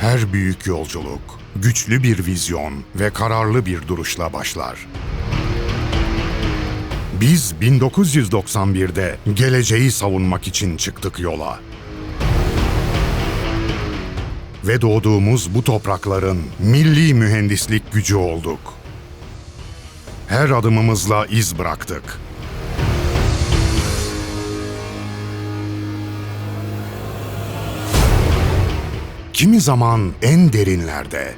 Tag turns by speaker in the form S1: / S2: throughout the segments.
S1: Her büyük yolculuk güçlü bir vizyon ve kararlı bir duruşla başlar. Biz 1991'de geleceği savunmak için çıktık yola. Ve doğduğumuz bu toprakların milli mühendislik gücü olduk. Her adımımızla iz bıraktık. Kimi zaman en derinlerde,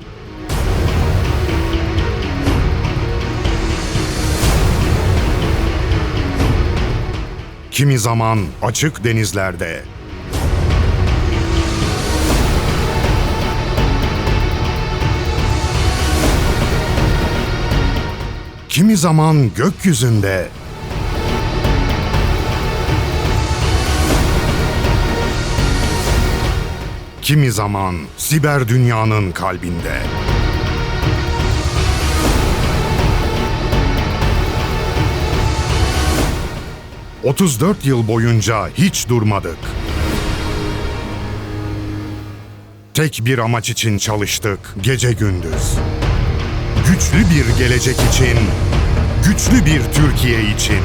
S1: kimi zaman açık denizlerde, kimi zaman gökyüzünde, kimi zaman siber dünyanın kalbinde. ...34 yıl boyunca hiç durmadık. Tek bir amaç için çalıştık gece gündüz. Güçlü bir gelecek için, güçlü bir Türkiye için.